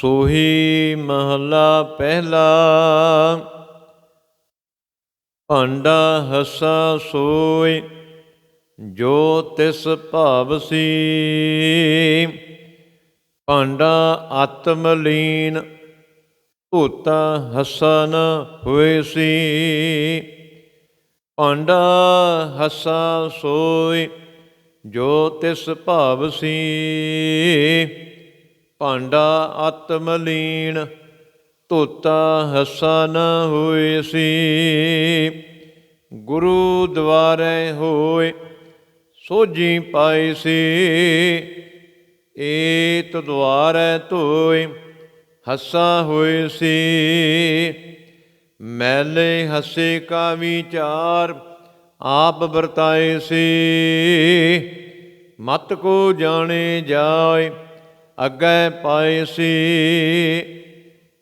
ਸੋਹੀ ਮਹਲਾ ਪਹਿਲਾ। ਭਾਂਡਾ ਹਸਾ ਸੋਏ, ਜੋ ਤਿਸ ਭਾਵ ਸੀ। ਭਾਂਡਾ ਆਤਮ ਲੀਨ ਧੋਤਾ ਹਸਾ ਹੋਏ ਸੀ। ਭਾਂਡਾ ਹਸਾ ਸੋਏ, ਜੋ ਤਿਸ ਭਾਵ ਸੀ। ਭਾਂਡਾ ਆਤਮ ਲੀਨ ਧੋਤਾ ਹਸਾ ਨ ਹੋਏ ਸੀ। ਗੁਰੂ ਦੁਆਰੇ ਹੋਏ ਸੋਜੀ ਪਾਈ ਸੀ। ਏਤ ਦੁਆਰੇ ਧੋਏ, ਹੱਸਾ ਹੋਏ ਸੀ। ਮੈਲੇ ਹੱਸੇ ਕਾ ਵਿਚਾਰ ਆਪ ਵਰਤਾਏ ਸੀ। ਮਤ ਕੋ ਜਾਣੇ ਜਾਏ ਅੱਗੇ ਪਾਏ ਸੀ।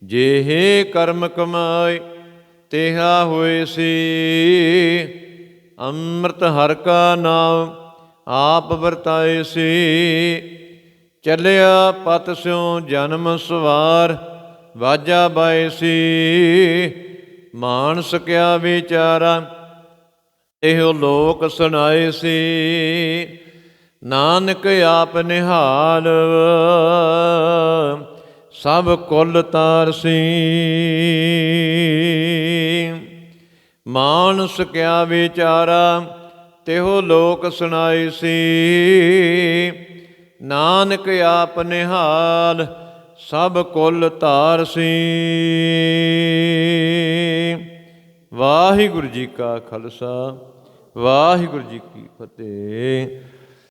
ਜਿਹੇ ਕਰਮ ਕਮਾਏ, ਤੇਹਾ ਹੋਏ ਸੀ। ਅੰਮ੍ਰਿਤ ਹਰ ਕਾ ਨਾਮ ਆਪ ਵਰਤਾਏ ਸੀ। ਚੱਲਿਆ ਪਤ ਸਿਉ ਜਨਮ ਸਵਾਰ, ਵਾਜਾ ਬਾਏ ਸੀ। ਮਾਨ ਸਕਿਆ ਵਿਚਾਰਾ, ਇਹੋ ਲੋਕ ਸੁਣਾਏ ਸੀ। ਨਾਨਕ ਆਪ ਨਿਹਾਲ, ਸਭ ਕੁਲ ਤਾਰਸੀ ਮਾਨ ਸਕਿਆ ਵਿਚਾਰਾ, ਤਿਹੋ ਲੋਕ ਸੁਣਾਏ ਸੀ। ਨਾਨਕ ਆਪ ਨਿਹਾਲ, ਸਭ ਕੁਲ ਤਾਰਸੀ ਵਾਹਿਗੁਰੂ ਜੀ ਕਾ ਖਾਲਸਾ, ਵਾਹਿਗੁਰੂ ਜੀ ਕੀ ਫਤਿਹ।